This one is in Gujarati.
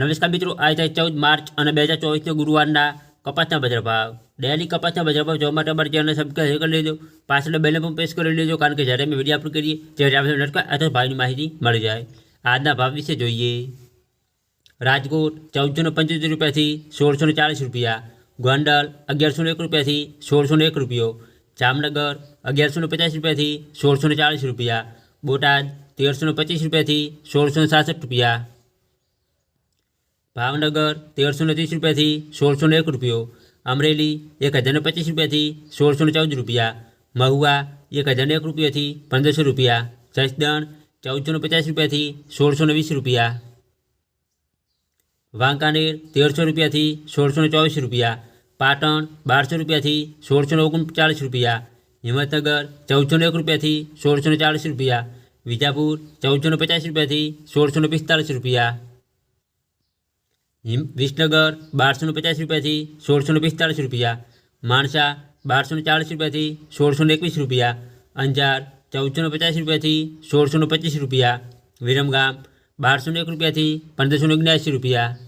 નવલિસ્કા મિત્રો આ છે 14 માર્ચ અને 2024 નો ગુરુવારના કપાસના બજાર ભાવ દૈલી કપાસના બજાર ભાવ જો તમારે બર્તિયને સબકે હેકલ લેજો પાછળ બેલેમાં પેસ્ટ કરી લેજો કારણ કે જ્યારે મે વિડીયો અપલોડ કરીએ ત્યારે આવો નટકા આ તો ભાઈની માહિતી મડ જાય આજના ભાવ વિશે જોઈએ રાજકોટ 14 જૂન 25 રૂપિયા થી 1640 રૂપિયા ગોંડલ 1101 રૂપિયા થી 1601 રૂપિયા જામનગર 1150 રૂપિયા થી 1640 રૂપિયા બોટાદ 1325 રૂપિયા થી 1667 રૂપિયા भावनगर तेरह सौ उनतीस रुपये थी सोलह सौ एक रुपये अमरेली एक हज़ार ने पच्चीस रुपया थी सोलह सौ चौदह रुपया महुआ एक हज़ार ने एक रुपये थी पंद्रह सौ रुपया सचदन चौदह सौ पचास रुपया थी सोल सौ नवीस रुपया वांकानेर तेर सौ रुपया थी सोल सौ चौबीस रुपया पाटण बार सौ रुपया थी सोलह सौ ओगचालीस रुपया हिम्मतनगर चौदह सौ एक रुपया थी सोलह सौ चालीस रुपया विजापुर चौदह सौ पचास रुपया थी सोलह सौ पिस्तालीस रुपया હિમ વિસનગર બારસો ને પચાસ રૂપિયાથી સોળસો ને પિસ્તાળીસ રૂપિયા માણસા બારસો ને ચાળીસ રૂપિયાથી સોળસો ને એકવીસ રૂપિયા અંજાર ચૌદસો ને પચાસ રૂપિયાથી સોળસો ને પચીસ રૂપિયા વિરમગામ બારસો ને એક રૂપિયાથી પંદરસો ને ઓગણ્યાસી રૂપિયા